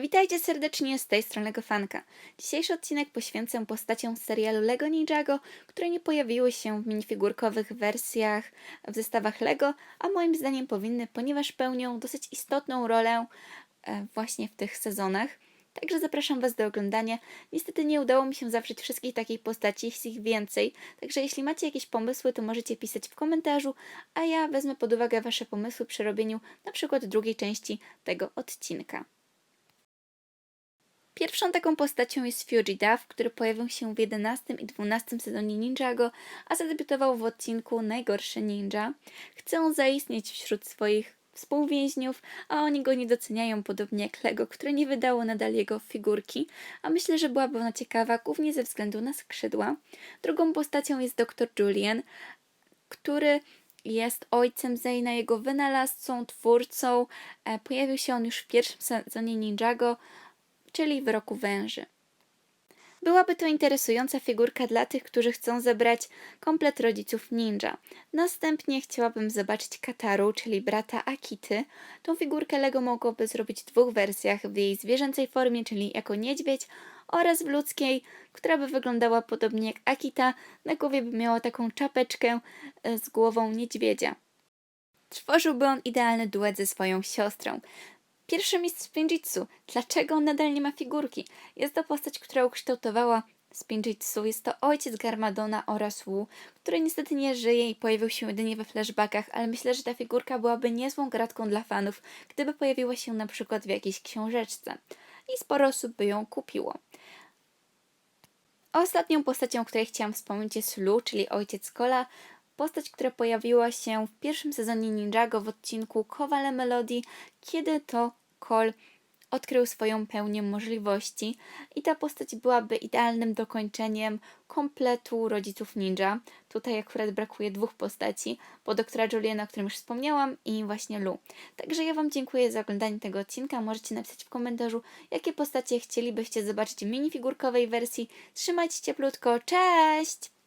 Witajcie serdecznie z tej strony Fanka. Dzisiejszy odcinek poświęcę postaciom z serialu Lego Ninjago, które nie pojawiły się w minifigurkowych wersjach w zestawach Lego, a moim zdaniem powinny, ponieważ pełnią dosyć istotną rolę e, właśnie w tych sezonach. Także zapraszam Was do oglądania. Niestety nie udało mi się zawrzeć wszystkich takich postaci, jest ich więcej. Także jeśli macie jakieś pomysły, to możecie pisać w komentarzu, a ja wezmę pod uwagę Wasze pomysły przy robieniu na przykład drugiej części tego odcinka. Pierwszą taką postacią jest Fury Duff, który pojawił się w 11 i 12 sezonie Ninjago, a zadebiutował w odcinku Najgorszy Ninja. Chce zaistnieć wśród swoich współwięźniów, a oni go nie doceniają, podobnie jak Lego, które nie wydało nadal jego figurki, a myślę, że byłaby ona ciekawa głównie ze względu na skrzydła. Drugą postacią jest dr Julian, który jest ojcem Zayna, jego wynalazcą, twórcą. E, Pojawił się on już w pierwszym sezonie Ninjago, czyli w roku węży. Byłaby to interesująca figurka dla tych, którzy chcą zebrać komplet rodziców ninja. Następnie chciałabym zobaczyć Kataru, czyli brata Akity. Tą figurkę Lego mogłoby zrobić w dwóch wersjach, w jej zwierzęcej formie, czyli jako niedźwiedź, oraz w ludzkiej, która by wyglądała podobnie jak Akita, na głowie by miała taką czapeczkę e, z głową niedźwiedzia. Tworzyłby on idealny duet ze swoją siostrą. Pierwszy mistrz Spinjitzu. Dlaczego on nadal nie ma figurki? Jest to postać, która ukształtowała Spinjitzu. Jest to ojciec Garmadona oraz Wu, który niestety nie żyje i pojawił się jedynie we flashbackach, ale myślę, że ta figurka byłaby niezłą gratką dla fanów, gdyby pojawiła się na przykład w jakiejś książeczce. I sporo osób by ją kupiło. Ostatnią postacią, o której chciałam wspomnieć jest Lu, czyli ojciec Kola. Postać, która pojawiła się w pierwszym sezonie Ninjago w odcinku Kowale Melody, kiedy to Cole odkrył swoją pełnię możliwości i ta postać byłaby idealnym dokończeniem kompletu rodziców ninja. Tutaj akurat brakuje dwóch postaci, bo doktora Juliana, o którym już wspomniałam i właśnie Lu. Także ja Wam dziękuję za oglądanie tego odcinka. Możecie napisać w komentarzu, jakie postacie chcielibyście zobaczyć w minifigurkowej wersji. Trzymajcie cieplutko, cześć!